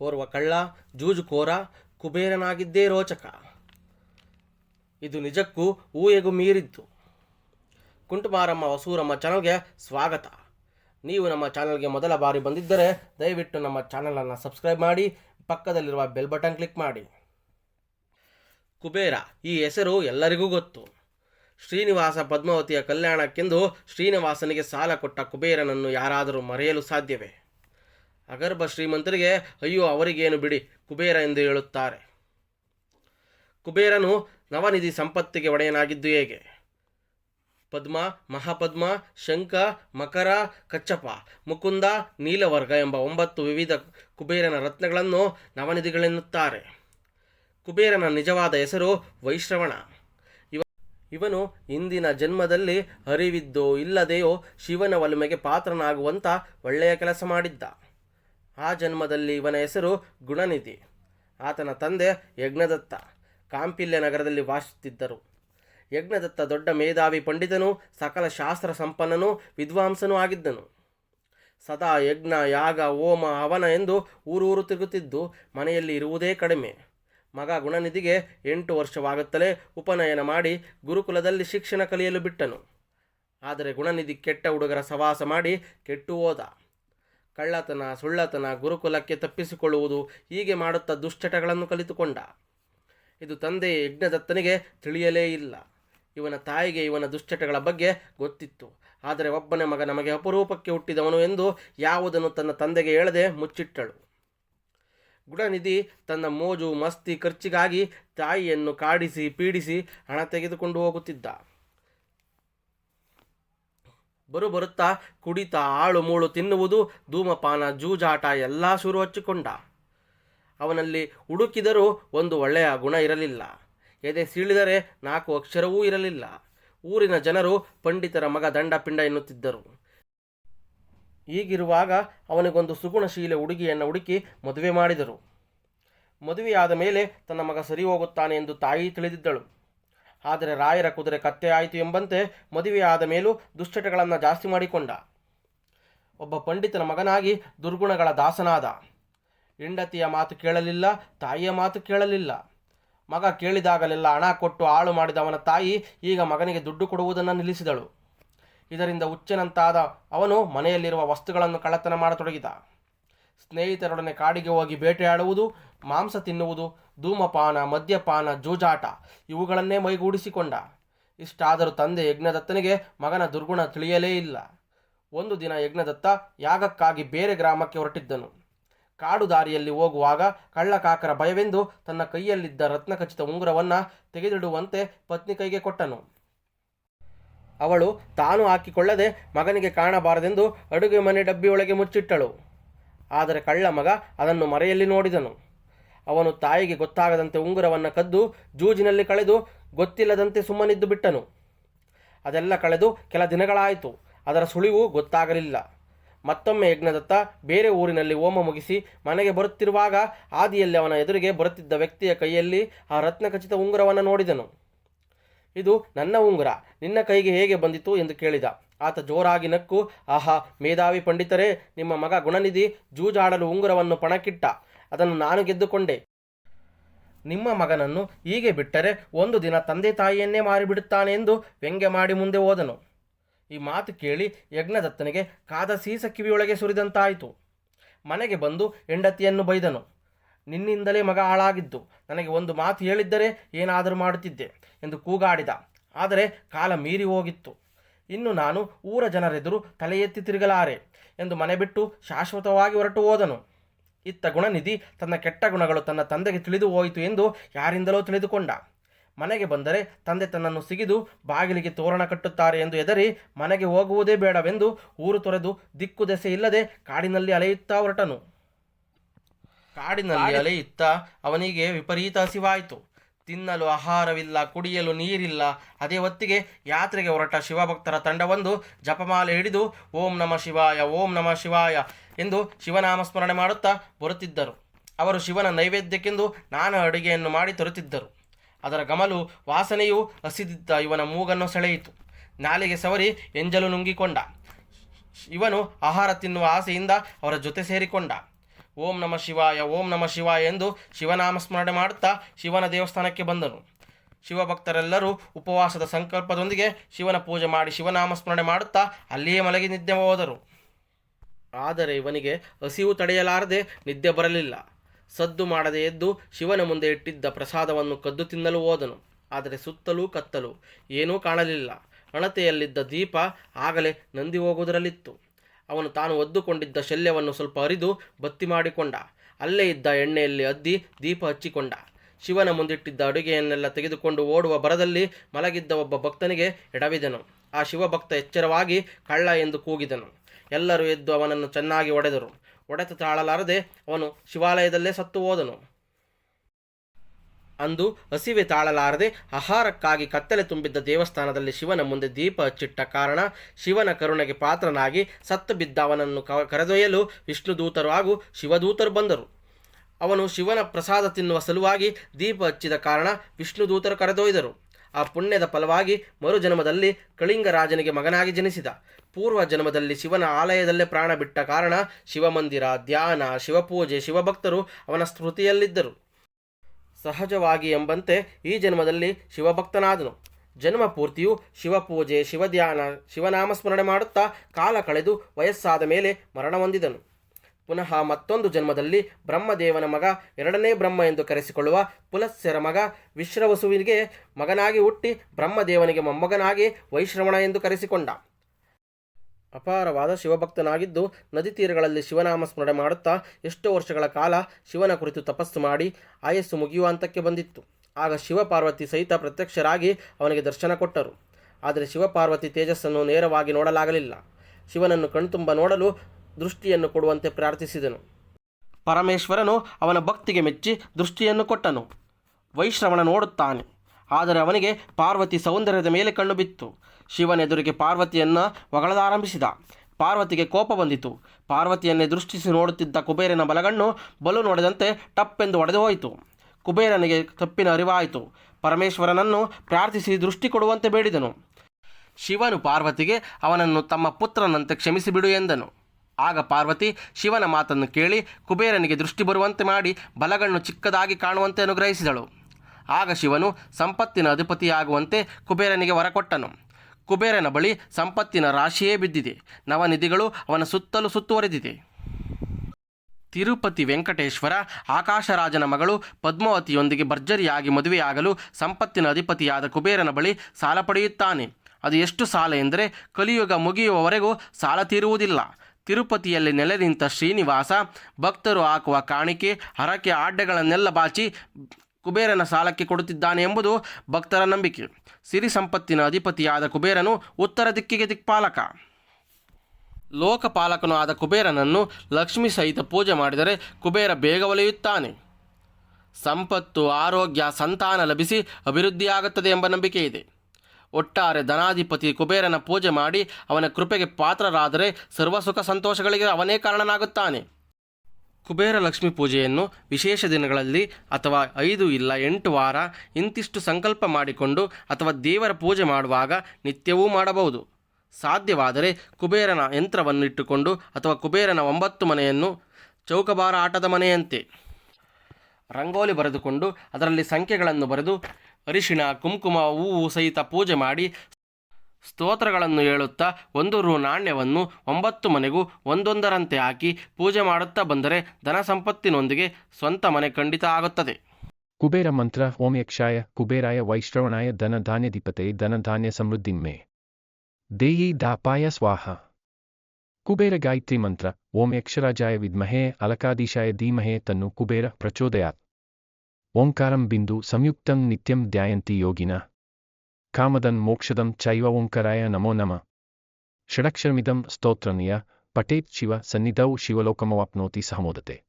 ಓರ್ವ ಕಳ್ಳ, ಜೂಜುಕೋರ, ಕುಬೇರನಾಗಿದ್ದೇ ರೋಚಕ. ಇದು ನಿಜಕ್ಕೂ ಊಹೆಗೂ ಮೀರಿದ್ದು. ಕುಂಟುಮಾರಮ್ಮ ವಸೂರಮ್ಮ ಚಾನಲ್ಗೆ ಸ್ವಾಗತ. ನೀವು ನಮ್ಮ ಚಾನಲ್ಗೆ ಮೊದಲ ಬಾರಿ ಬಂದಿದ್ದರೆ ದಯವಿಟ್ಟು ನಮ್ಮ ಚಾನಲನ್ನು ಸಬ್ಸ್ಕ್ರೈಬ್ ಮಾಡಿ, ಪಕ್ಕದಲ್ಲಿರುವ ಬೆಲ್ ಬಟನ್ ಕ್ಲಿಕ್ ಮಾಡಿ. ಕುಬೇರ, ಈ ಹೆಸರು ಎಲ್ಲರಿಗೂ ಗೊತ್ತು. ಶ್ರೀನಿವಾಸ ಪದ್ಮಾವತಿಯ ಕಲ್ಯಾಣಕ್ಕೆಂದು ಶ್ರೀನಿವಾಸನಿಗೆ ಸಾಲ ಕೊಟ್ಟ ಕುಬೇರನನ್ನು ಯಾರಾದರೂ ಮರೆಯಲು ಸಾಧ್ಯವೇ? ಅಗರ್ಭ ಶ್ರೀಮಂತರಿಗೆ, ಅಯ್ಯೋ, ಅವರಿಗೇನು ಬಿಡಿ, ಕುಬೇರ ಎಂದು ಹೇಳುತ್ತಾರೆ. ಕುಬೇರನು ನವನಿಧಿ ಸಂಪತ್ತಿಗೆ ಒಡೆಯನಾಗಿದ್ದು ಹೇಗೆ? ಪದ್ಮ, ಮಹಾಪದ್ಮ, ಶಂಖ, ಮಕರ, ಕಚ್ಚಪ, ಮುಕುಂದ, ನೀಲವರ್ಗ ಎಂಬ ಒಂಬತ್ತು ವಿವಿಧ ಕುಬೇರನ ರತ್ನಗಳನ್ನು ನವನಿಧಿಗಳೆನ್ನುತ್ತಾರೆ. ಕುಬೇರನ ನಿಜವಾದ ಹೆಸರು ವೈಶ್ರವಣ. ಇವ, ಇವನು ಇಂದಿನ ಜನ್ಮದಲ್ಲಿ ಅರಿವಿದ್ದೋ ಇಲ್ಲದೆಯೋ ಶಿವನ ಒಲುಮೆಗೆ ಪಾತ್ರನಾಗುವಂಥ ಒಳ್ಳೆಯ ಕೆಲಸ ಮಾಡಿದ್ದ. ಆ ಜನ್ಮದಲ್ಲಿ ಇವನ ಹೆಸರು ಗುಣನಿಧಿ. ಆತನ ತಂದೆ ಯಜ್ಞದತ್ತ. ಕಾಂಪಿಲ್ಯ ನಗರದಲ್ಲಿ ವಾಸಿಸುತ್ತಿದ್ದರು. ಯಜ್ಞದತ್ತ ದೊಡ್ಡ ಮೇಧಾವಿ ಪಂಡಿತನೂ, ಸಕಲ ಶಾಸ್ತ್ರ ಸಂಪನ್ನನೂ, ವಿದ್ವಾಂಸನೂ ಆಗಿದ್ದನು. ಸದಾ ಯಜ್ಞ, ಯಾಗ ಓಮ ಹವನ ಎಂದು ಊರೂರು ತಿರುಗುತ್ತಿದ್ದು ಮನೆಯಲ್ಲಿ ಇರುವುದೇ ಕಡಿಮೆ. ಮಗ ಗುಣನಿಧಿಗೆ ಎಂಟು ವರ್ಷವಾಗುತ್ತಲೇ ಉಪನಯನ ಮಾಡಿ ಗುರುಕುಲದಲ್ಲಿ ಶಿಕ್ಷಣ ಕಲಿಯಲು ಬಿಟ್ಟನು. ಆದರೆ ಗುಣನಿಧಿ ಕೆಟ್ಟ ಹುಡುಗರ ಸವಾಸ ಮಾಡಿ ಕೆಟ್ಟು ಹೋದ. ಕಳ್ಳತನ, ಸುಳ್ಳತನ, ಗುರುಕುಲಕ್ಕೆ ತಪ್ಪಿಸಿಕೊಳ್ಳುವುದು ಹೀಗೆ ಮಾಡುತ್ತಾ ದುಶ್ಚಟಗಳನ್ನು ಕಲಿತುಕೊಂಡ. ಇದು ತಂದೆ ಯಜ್ಞದತ್ತನಿಗೆ ತಿಳಿಯಲೇ ಇಲ್ಲ. ಇವನ ತಾಯಿಗೆ ಇವನ ದುಶ್ಚಟಗಳ ಬಗ್ಗೆ ಗೊತ್ತಿತ್ತು. ಆದರೆ ಒಬ್ಬನೇ ಮಗ ನಮಗೆ ಅಪರೂಪಕ್ಕೆ ಹುಟ್ಟಿದವನು ಎಂದು ಯಾವುದನ್ನು ತನ್ನ ತಂದೆಗೆ ಹೇಳದೆ ಮುಚ್ಚಿಟ್ಟಳು. ಗುಡನಿಧಿ ತನ್ನ ಮೋಜು, ಮಸ್ತಿ, ಖರ್ಚಿಗಾಗಿ ತಾಯಿಯನ್ನು ಕಾಡಿಸಿ, ಪೀಡಿಸಿ ಹಣ ತೆಗೆದುಕೊಂಡು ಹೋಗುತ್ತಿದ್ದ. ಬರು ಬರುತ್ತಾ ಕುಡಿತ ಆಳು ಮೂಳು ತಿನ್ನುವುದು ಧೂಮಪಾನ ಜೂಜಾಟ ಎಲ್ಲ ಶುರು ಹಚ್ಚಿಕೊಂಡ. ಅವನಲ್ಲಿ ಹುಡುಕಿದರೂ ಒಂದು ಒಳ್ಳೆಯ ಗುಣ ಇರಲಿಲ್ಲ. ಎದೆ ಸೀಳಿದರೆ ನಾಲ್ಕು ಅಕ್ಷರವೂ ಇರಲಿಲ್ಲ. ಊರಿನ ಜನರು ಪಂಡಿತರ ಮಗ ದಂಡಪಿಂಡ ಎನ್ನುತ್ತಿದ್ದರು. ಹೀಗಿರುವಾಗ ಅವನಿಗೊಂದು ಸುಗುಣಶೀಲೆ ಹುಡುಗಿಯನ್ನು ಹುಡುಕಿ ಮದುವೆ ಮಾಡಿದರು. ಮದುವೆಯಾದ ಮೇಲೆ ತನ್ನ ಮಗ ಸರಿ ಹೋಗುತ್ತಾನೆ ಎಂದು ತಾಯಿ ತಿಳಿದಿದ್ದಳು. ಆದರೆ ರಾಯರ ಕುದುರೆ ಕತ್ತೆ ಆಯಿತು ಎಂಬಂತೆ ಮದುವೆಯಾದ ಮೇಲೂ ದುಶ್ಚಟಗಳನ್ನು ಜಾಸ್ತಿ ಮಾಡಿಕೊಂಡ. ಒಬ್ಬ ಪಂಡಿತನ ಮಗನಾಗಿ ದುರ್ಗುಣಗಳ ದಾಸನಾದ. ಹೆಂಡತಿಯ ಮಾತು ಕೇಳಲಿಲ್ಲ, ತಾಯಿಯ ಮಾತು ಕೇಳಲಿಲ್ಲ. ಮಗ ಕೇಳಿದಾಗಲೆಲ್ಲ ಹಣ ಕೊಟ್ಟು ಹಾಳು ಮಾಡಿದವನ ತಾಯಿ ಈಗ ಮಗನಿಗೆ ದುಡ್ಡು ಕೊಡುವುದನ್ನು ನಿಲ್ಲಿಸಿದಳು. ಇದರಿಂದ ಹುಚ್ಚನಂತಾದ ಅವನು ಮನೆಯಲ್ಲಿರುವ ವಸ್ತುಗಳನ್ನು ಕಳ್ಳತನ ಮಾಡತೊಡಗಿದ. ಸ್ನೇಹಿತರೊಡನೆ ಕಾಡಿಗೆ ಹೋಗಿ ಬೇಟೆಯಾಡುವುದು, ಮಾಂಸ ತಿನ್ನುವುದು ಧೂಮಪಾನ, ಮದ್ಯಪಾನ, ಜೂಜಾಟ ಇವುಗಳನ್ನೇ ಮೈಗೂಡಿಸಿಕೊಂಡ. ಇಷ್ಟಾದರೂ ತಂದೆ ಯಜ್ಞದತ್ತನಿಗೆ ಮಗನ ದುರ್ಗುಣ ತಿಳಿಯಲೇ ಇಲ್ಲ. ಒಂದು ದಿನ ಯಜ್ಞದತ್ತ ಯಾಗಕ್ಕಾಗಿ ಬೇರೆ ಗ್ರಾಮಕ್ಕೆ ಹೊರಟಿದ್ದನು. ಕಾಡು ದಾರಿಯಲ್ಲಿ ಹೋಗುವಾಗ ಕಳ್ಳಕಾಕರ ಭಯವೆಂದು ತನ್ನ ಕೈಯಲ್ಲಿದ್ದ ರತ್ನಖಚಿತ ಉಂಗುರವನ್ನು ತೆಗೆದಿಡುವಂತೆ ಪತ್ನಿ ಕೈಗೆ ಕೊಟ್ಟನು. ಅವಳು ತಾನು ಹಾಕಿಕೊಳ್ಳದೆ ಮಗನಿಗೆ ಕಾಣಬಾರದೆಂದು ಅಡುಗೆ ಮನೆ ಡಬ್ಬಿಯೊಳಗೆ ಮುಚ್ಚಿಟ್ಟಳು. ಆದರೆ ಕಳ್ಳ ಮಗ ಅದನ್ನು ಮರೆಯಲ್ಲಿ ನೋಡಿದನು. ಅವನು ತಾಯಿಗೆ ಗೊತ್ತಾಗದಂತೆ ಉಂಗುರವನ್ನು ಕದ್ದು ಜೂಜಿನಲ್ಲಿ ಕಳೆದು ಗೊತ್ತಿಲ್ಲದಂತೆ ಸುಮ್ಮನಿದ್ದು ಬಿಟ್ಟನು. ಅದೆಲ್ಲ ಕಳೆದು ಕೆಲ ದಿನಗಳಾಯಿತು. ಅದರ ಸುಳಿವು ಗೊತ್ತಾಗಲಿಲ್ಲ. ಮತ್ತೊಮ್ಮೆ ಯಜ್ಞದತ್ತ ಬೇರೆ ಊರಿನಲ್ಲಿ ಹೋಮ ಮುಗಿಸಿ ಮನೆಗೆ ಬರುತ್ತಿರುವಾಗ ಆದಿಯಲ್ಲಿ ಅವನ ಎದುರಿಗೆ ಬರುತ್ತಿದ್ದ ವ್ಯಕ್ತಿಯ ಕೈಯಲ್ಲಿ ಆ ರತ್ನ ಖಚಿತ ಉಂಗುರವನ್ನು ನೋಡಿದನು. ಇದು ನನ್ನ ಉಂಗುರ. ನಿನ್ನ ಕೈಗೆ ಹೇಗೆ ಬಂದಿತು ಎಂದು ಕೇಳಿದ. ಆತ ಜೋರಾಗಿ ನಕ್ಕು, ಆಹಾ, ಮೇಧಾವಿ ಪಂಡಿತರೇ, ನಿಮ್ಮ ಮಗ ಗುಣನಿಧಿ ಜೂಜಾಡಲು ಉಂಗುರವನ್ನು ಪಣಕ್ಕಿಟ್ಟ. ಅದನ್ನು ನಾನು ಗೆದ್ದುಕೊಂಡೆ. ನಿಮ್ಮ ಮಗನನ್ನು ಹೀಗೆ ಬಿಟ್ಟರೆ ಒಂದು ದಿನ ತಂದೆ ತಾಯಿಯನ್ನೇ ಮಾರಿಬಿಡುತ್ತಾನೆ ಎಂದು ವ್ಯಂಗ್ಯ ಮಾಡಿ ಮುಂದೆ ಹೋದನು. ಈ ಮಾತು ಕೇಳಿ ಯಜ್ಞದತ್ತನಿಗೆ ಕಾದ ಸೀಸ ಕಿವಿಯೊಳಗೆ ಸುರಿದಂತಾಯಿತು. ಮನೆಗೆ ಬಂದು ಹೆಂಡತಿಯನ್ನು ಬೈದನು. ನಿನ್ನಿಂದಲೇ ಮಗ ಹಾಳಾಗಿದ್ದು, ನನಗೆ ಒಂದು ಮಾತು ಹೇಳಿದ್ದರೆ ಏನಾದರೂ ಮಾಡುತ್ತಿದ್ದೆ ಎಂದು ಕೂಗಾಡಿದ. ಆದರೆ ಕಾಲ ಮೀರಿ ಹೋಗಿತ್ತು. ಇನ್ನು ನಾನು ಊರ ಜನರೆದುರು ತಲೆ ಎತ್ತಿ ತಿರುಗಲಾರೆ ಎಂದು ಮನೆ ಬಿಟ್ಟು ಶಾಶ್ವತವಾಗಿ ಹೊರಟು ಹೋದನು. ಇತ್ತ ಗುಣನಿಧಿ ತನ್ನ ಕೆಟ್ಟ ಗುಣಗಳು ತನ್ನ ತಂದೆಗೆ ತಿಳಿದು ಹೋಯಿತು ಎಂದು ಯಾರಿಂದಲೋ ತಿಳಿದುಕೊಂಡ. ಮನೆಗೆ ಬಂದರೆ ತಂದೆ ತನ್ನನ್ನು ಸಿಗಿದು ಬಾಗಿಲಿಗೆ ತೋರಣ ಕಟ್ಟುತ್ತಾರೆ ಎಂದು ಎದರಿ ಮನೆಗೆ ಹೋಗುವುದೇ ಬೇಡವೆಂದು ಊರು ತೊರೆದು ದಿಕ್ಕು ದೆಸೆ ಇಲ್ಲದೆ ಕಾಡಿನಲ್ಲಿ ಅಲೆಯುತ್ತಾ ಹೊರಟನು. ಕಾಡಿನಲ್ಲಿ ಅಲೆಯುತ್ತಾ ಅವನಿಗೆ ವಿಪರೀತ ಹಸಿವಾಯಿತು. ತಿನ್ನಲು ಆಹಾರವಿಲ್ಲ ಕುಡಿಯಲು ನೀರಿಲ್ಲ ಅದೇ ಹೊತ್ತಿಗೆ ಯಾತ್ರೆಗೆ ಹೊರಟ ಶಿವಭಕ್ತರ ತಂಡವೊಂದು ಜಪಮಾಲೆ ಹಿಡಿದು ಓಂ ನಮ ಶಿವಾಯ ಓಂ ನಮ ಶಿವಾಯ ಎಂದು ಶಿವನಾಮಸ್ಮರಣೆ ಮಾಡುತ್ತಾ ಬರುತ್ತಿದ್ದರು. ಅವರು ಶಿವನ ನೈವೇದ್ಯಕ್ಕೆಂದು ನಾನಾ ಅಡುಗೆಯನ್ನು ಮಾಡಿ ತರುತ್ತಿದ್ದರು. ಅದರ ಗಮಲು ವಾಸನೆಯು ಹಸಿದಿದ್ದ ಇವನ ಮೂಗನ್ನು ಸೆಳೆಯಿತು. ನಾಲಿಗೆ ಸವರಿ ಎಂಜಲು ನುಂಗಿಕೊಂಡ. ಇವನು ಆಹಾರ ತಿನ್ನುವ ಆಸೆಯಿಂದ ಅವರ ಜೊತೆ ಸೇರಿಕೊಂಡ. ಓಂ ನಮ ಶಿವಾಯ, ಓಂ ನಮ ಶಿವಾಯ ಎಂದು ಶಿವನಾಮ ಸ್ಮರಣೆ ಮಾಡುತ್ತಾ ಶಿವನ ದೇವಸ್ಥಾನಕ್ಕೆ ಬಂದನು. ಶಿವಭಕ್ತರೆಲ್ಲರೂ ಉಪವಾಸದ ಸಂಕಲ್ಪದೊಂದಿಗೆ ಶಿವನ ಪೂಜೆ ಮಾಡಿ ಶಿವನಾಮ ಸ್ಮರಣೆ ಮಾಡುತ್ತಾ ಅಲ್ಲಿಯೇ ಮಲಗಿ ನಿದ್ದೆ ಹೋದರು. ಆದರೆ ಇವನಿಗೆ ಹಸಿವು ತಡೆಯಲಾರದೆ ನಿದ್ದೆ ಬರಲಿಲ್ಲ. ಸದ್ದು ಮಾಡದೆ ಎದ್ದು ಶಿವನ ಮುಂದೆ ಇಟ್ಟಿದ್ದ ಪ್ರಸಾದವನ್ನು ಕದ್ದು ತಿನ್ನಲು ಹೋದನು. ಆದರೆ ಸುತ್ತಲೂ ಕತ್ತಲು, ಏನೂ ಕಾಣಲಿಲ್ಲ. ಅಣತೆಯಲ್ಲಿದ್ದ ದೀಪ ಆಗಲೇ ನಂದಿ ಹೋಗುವುದರಲ್ಲಿತ್ತು. ಅವನು ತಾನು ಒದ್ದುಕೊಂಡಿದ್ದ ಶಲ್ಯವನ್ನು ಸ್ವಲ್ಪ ಅರಿದು ಬತ್ತಿ ಮಾಡಿಕೊಂಡ. ಅಲ್ಲೇ ಇದ್ದ ಎಣ್ಣೆಯಲ್ಲಿ ಅದ್ದಿ ದೀಪ ಹಚ್ಚಿಕೊಂಡ. ಶಿವನ ಮುಂದಿಟ್ಟಿದ್ದ ಅಡುಗೆಯನ್ನೆಲ್ಲ ತೆಗೆದುಕೊಂಡು ಓಡುವ ಬರದಲ್ಲಿ ಮಲಗಿದ್ದ ಒಬ್ಬ ಭಕ್ತನಿಗೆ ಎಡವಿದನು. ಆ ಶಿವಭಕ್ತ ಎಚ್ಚರವಾಗಿ ಕಳ್ಳ ಎಂದು ಕೂಗಿದನು. ಎಲ್ಲರೂ ಎದ್ದು ಅವನನ್ನು ಚೆನ್ನಾಗಿ ಒಡೆದರು. ಒಡೆತ ತಾಳಲಾರದೆ ಅವನು ಶಿವಾಲಯದಲ್ಲೇ ಸತ್ತು ಹೋದನು. ಅಂದು ಹಸಿವೆ ತಾಳಲಾರದೆ ಆಹಾರಕ್ಕಾಗಿ ಕತ್ತಲೆ ತುಂಬಿದ್ದ ದೇವಸ್ಥಾನದಲ್ಲಿ ಶಿವನ ಮುಂದೆ ದೀಪ ಹಚ್ಚಿಟ್ಟ ಕಾರಣ ಶಿವನ ಕರುಣೆಗೆ ಪಾತ್ರನಾಗಿ ಸತ್ತು ಬಿದ್ದ ಅವನನ್ನು ಕರೆದೊಯ್ಯಲು ವಿಷ್ಣುದೂತರು ಹಾಗೂ ಶಿವದೂತರು ಬಂದರು. ಅವನು ಶಿವನ ಪ್ರಸಾದ ತಿನ್ನುವ ಸಲುವಾಗಿ ದೀಪ ಹಚ್ಚಿದ ಕಾರಣ ವಿಷ್ಣುದೂತರು ಕರೆದೊಯ್ದರು. ಆ ಪುಣ್ಯದ ಫಲವಾಗಿ ಮರುಜನ್ಮದಲ್ಲಿ ಕಳಿಂಗ ರಾಜನಿಗೆ ಮಗನಾಗಿ ಜನಿಸಿದ. ಪೂರ್ವ ಜನ್ಮದಲ್ಲಿ ಶಿವನ ಆಲಯದಲ್ಲೇ ಪ್ರಾಣ ಬಿಟ್ಟ ಕಾರಣ ಶಿವಮಂದಿರ, ಧ್ಯಾನ, ಶಿವಪೂಜೆ, ಶಿವಭಕ್ತರು ಅವನ ಸ್ಮೃತಿಯಲ್ಲಿದ್ದರು. ಸಹಜವಾಗಿ ಎಂಬಂತೆ ಈ ಜನ್ಮದಲ್ಲಿ ಶಿವಭಕ್ತನಾದನು. ಜನ್ಮ ಪೂರ್ತಿಯು ಶಿವಪೂಜೆ, ಶಿವಧ್ಯಾನ, ಶಿವನಾಮಸ್ಮರಣೆ ಮಾಡುತ್ತಾ ಕಾಲ ಕಳೆದು ವಯಸ್ಸಾದ ಮೇಲೆ ಮರಣ ಹೊಂದಿದನು. ಪುನಃ ಮತ್ತೊಂದು ಜನ್ಮದಲ್ಲಿ ಬ್ರಹ್ಮದೇವನ ಮಗ, ಎರಡನೇ ಬ್ರಹ್ಮ ಎಂದು ಕರೆಸಿಕೊಳ್ಳುವ ಪುಲಸ್ಸ್ಯರ ಮಗ ವಿಶ್ರವಸುವಿಗೆ ಮಗನಾಗಿ ಹುಟ್ಟಿ ಬ್ರಹ್ಮದೇವನಿಗೆ ಮೊಮ್ಮಗನಾಗಿ ವೈಶ್ರವಣ ಎಂದು ಕರೆಸಿಕೊಂಡ. ಅಪಾರವಾದ ಶಿವಭಕ್ತನಾಗಿದ್ದು ನದಿ ತೀರಗಳಲ್ಲಿ ಶಿವನಾಮ ಸ್ಮರಣೆ ಮಾಡುತ್ತಾ ಎಷ್ಟೋ ವರ್ಷಗಳ ಕಾಲ ಶಿವನ ಕುರಿತು ತಪಸ್ಸು ಮಾಡಿ ಆಯಸ್ಸು ಮುಗಿಯುವ ಹಂತಕ್ಕೆ ಬಂದಿತ್ತು. ಆಗ ಶಿವಪಾರ್ವತಿ ಸಹಿತ ಪ್ರತ್ಯಕ್ಷರಾಗಿ ಅವನಿಗೆ ದರ್ಶನ ಕೊಟ್ಟರು. ಆದರೆ ಶಿವಪಾರ್ವತಿ ತೇಜಸ್ಸನ್ನು ನೇರವಾಗಿ ನೋಡಲಾಗಲಿಲ್ಲ. ಶಿವನನ್ನು ಕಣ್ತುಂಬ ನೋಡಲು ದೃಷ್ಟಿಯನ್ನು ಕೊಡುವಂತೆ ಪ್ರಾರ್ಥಿಸಿದನು. ಪರಮೇಶ್ವರನು ಅವನ ಭಕ್ತಿಗೆ ಮೆಚ್ಚಿ ದೃಷ್ಟಿಯನ್ನು ಕೊಟ್ಟನು. ವೈಶ್ರವಣ ನೋಡುತ್ತಾನೆ. ಆದರೆ ಅವನಿಗೆ ಪಾರ್ವತಿ ಸೌಂದರ್ಯದ ಮೇಲೆ ಕಣ್ಣು ಬಿತ್ತು. ಶಿವನೆದುರಿಗೆ ಪಾರ್ವತಿಯನ್ನು ಒಗಳದಾರಂಭಿಸಿದ ಪಾರ್ವತಿಗೆ ಕೋಪ ಬಂದಿತು. ಪಾರ್ವತಿಯನ್ನೇ ದೃಷ್ಟಿಸಿ ನೋಡುತ್ತಿದ್ದ ಕುಬೇರನ ಬಲಗಣ್ಣು ಬಲು ನೋಡದಂತೆ ಟಪ್ಪೆಂದು ಒಡೆದು ಹೋಯಿತು. ಕುಬೇರನಿಗೆ ತಪ್ಪಿನ ಅರಿವಾಯಿತು. ಪರಮೇಶ್ವರನನ್ನು ಪ್ರಾರ್ಥಿಸಿ ದೃಷ್ಟಿ ಕೊಡುವಂತೆ ಬೇಡಿದನು. ಶಿವನು ಪಾರ್ವತಿಗೆ ಅವನನ್ನು ತಮ್ಮ ಪುತ್ರನಂತೆ ಕ್ಷಮಿಸಿಬಿಡು ಎಂದನು. ಆಗ ಪಾರ್ವತಿ ಶಿವನ ಮಾತನ್ನು ಕೇಳಿ ಕುಬೇರನಿಗೆ ದೃಷ್ಟಿ ಬರುವಂತೆ ಮಾಡಿ ಬಲಗಣ್ಣು ಚಿಕ್ಕದಾಗಿ ಕಾಣುವಂತೆ ಅನುಗ್ರಹಿಸಿದಳು. ಆಗ ಶಿವನು ಸಂಪತ್ತಿನ ಅಧಿಪತಿಯಾಗುವಂತೆ ಕುಬೇರನಿಗೆ ವರ ಕೊಟ್ಟನು ಕುಬೇರನ ಬಳಿ ಸಂಪತ್ತಿನ ರಾಶಿಯೇ ಬಿದ್ದಿದೆ. ನವನಿಧಿಗಳು ಅವನ ಸುತ್ತಲೂ ಸುತ್ತುವರೆದಿದೆ. ತಿರುಪತಿ ವೆಂಕಟೇಶ್ವರ, ಆಕಾಶರಾಜನ ಮಗಳು ಪದ್ಮಾವತಿಯೊಂದಿಗೆ ಭರ್ಜರಿಯಾಗಿ ಮದುವೆಯಾಗಲು ಸಂಪತ್ತಿನ ಅಧಿಪತಿಯಾದ ಕುಬೇರನ ಬಳಿ ಸಾಲ ಪಡೆಯುತ್ತಾನೆ. ಅದು ಎಷ್ಟು ಸಾಲ ಎಂದರೆ ಕಲಿಯುಗ ಮುಗಿಯುವವರೆಗೂ ಸಾಲ ತೀರುವುದಿಲ್ಲ. ತಿರುಪತಿಯಲ್ಲಿ ನೆಲೆ ನಿಂತ ಶ್ರೀನಿವಾಸ, ಭಕ್ತರು ಹಾಕುವ ಕಾಣಿಕೆ, ಹರಕೆ ಆಡ್ಯಗಳನ್ನೆಲ್ಲ ಬಾಚಿ ಕುಬೇರನ ಸಾಲಕ್ಕೆ ಕೊಡುತ್ತಿದ್ದಾನೆ ಎಂಬುದು ಭಕ್ತರ ನಂಬಿಕೆ. ಸಿರಿ ಸಂಪತ್ತಿನ ಅಧಿಪತಿಯಾದ ಕುಬೇರನು ಉತ್ತರ ದಿಕ್ಕಿಗೆ ದಿಕ್ಪಾಲಕ. ಲೋಕಪಾಲಕನು ಆದ ಕುಬೇರನನ್ನು ಲಕ್ಷ್ಮಿ ಸಹಿತ ಪೂಜೆ ಮಾಡಿದರೆ ಕುಬೇರ ಬೇಗ ಒಲೆಯುತ್ತಾನೆ. ಸಂಪತ್ತು, ಆರೋಗ್ಯ, ಸಂತಾನ ಲಭಿಸಿ ಅಭಿವೃದ್ಧಿಯಾಗುತ್ತದೆ ಎಂಬ ನಂಬಿಕೆ ಇದೆ ಒಟ್ಟಾರೆ ಧನಾಧಿಪತಿ ಕುಬೇರನ ಪೂಜೆ ಮಾಡಿ ಅವನ ಕೃಪೆಗೆ ಪಾತ್ರರಾದರೆ ಸರ್ವ ಸುಖ ಸಂತೋಷಗಳಿಗೆ ಅವನೇ ಕಾರಣನಾಗುತ್ತಾನೆ. ಕುಬೇರ ಲಕ್ಷ್ಮಿ ಪೂಜೆಯನ್ನು ವಿಶೇಷ ದಿನಗಳಲ್ಲಿ ಅಥವಾ ಐದು ಇಲ್ಲ ಎಂಟು ವಾರ ಇಂತಿಷ್ಟು ಸಂಕಲ್ಪ ಮಾಡಿಕೊಂಡು ಅಥವಾ ದೇವರ ಪೂಜೆ ಮಾಡುವಾಗ ನಿತ್ಯವೂ ಮಾಡಬಹುದು. ಸಾಧ್ಯವಾದರೆ ಕುಬೇರನ ಯಂತ್ರವನ್ನು ಇಟ್ಟುಕೊಂಡು ಅಥವಾ ಕುಬೇರನ ಒಂಬತ್ತು ಮನೆಯನ್ನು ಚೌಕಬಾರ ಆಟದ ಮನೆಯಂತೆ ರಂಗೋಲಿ ಬರೆದುಕೊಂಡು ಅದರಲ್ಲಿ ಸಂಖ್ಯೆಗಳನ್ನು ಬರೆದು ಅರಿಶಿಣ, ಕುಂಕುಮ, ಹೂವು ಸಹಿತ ಪೂಜೆ ಮಾಡಿ ಸ್ತೋತ್ರಗಳನ್ನು ಹೇಳುತ್ತಾ ಒಂದು ರು ನಾಣ್ಯವನ್ನು ಒಂಬತ್ತು ಮನೆಗೂ ಒಂದೊಂದರಂತೆ ಹಾಕಿ ಪೂಜೆ ಮಾಡುತ್ತಾ ಬಂದರೆ ಧನ ಸಂಪತ್ತಿನೊಂದಿಗೆ ಸ್ವಂತ ಮನೆ ಖಂಡಿತ ಆಗುತ್ತದೆ. ಕುಬೇರ ಮಂತ್ರ, ಓಂ ಯಕ್ಷಾಯ, ಕುಬೇರಾಯ ವೈಶ್ರವಣಾಯ ಧನ ಧನಧಾನ್ಯ ಸಮೃದ್ಧಿಮೆ ದೇಯಿ ದಾಪಾಯ ಸ್ವಾಹ. ಕುಬೇರ ಗಾಯತ್ರಿ ಮಂತ್ರ, ಓಂ ಯಕ್ಷರಾಜಾಯ ವಿದ್ಮಹೇ ಅಲಕಾದೀಶಾಯ ಧೀಮಹೇ ತನ್ನು ಕುಬೇರ ಪ್ರಚೋದಯಾತ್. ಓಂಕಾರಂ ಬಿಂದು ಸಂಯುಕ್ತಂ ನಿತ್ಯಂ ಧ್ಯಾಯಂತಿ ಯೋಗಿನ. ಕಾಮದನ್ ಮೋಕ್ಷದಂ ಚೈವ ಓಂಕರಾಯ ನಮೋ ನಮ. ಷಡಕ್ಷರಮಿದಂ ಸ್ತೋತ್ರನಿಯ ಪಟೇತ್ ಶಿವ ಸನ್ನಿಧೌ ಶಿವಲೋಕಮವಾಪ್ನೋತಿ ಸಹಮೋದತೆ.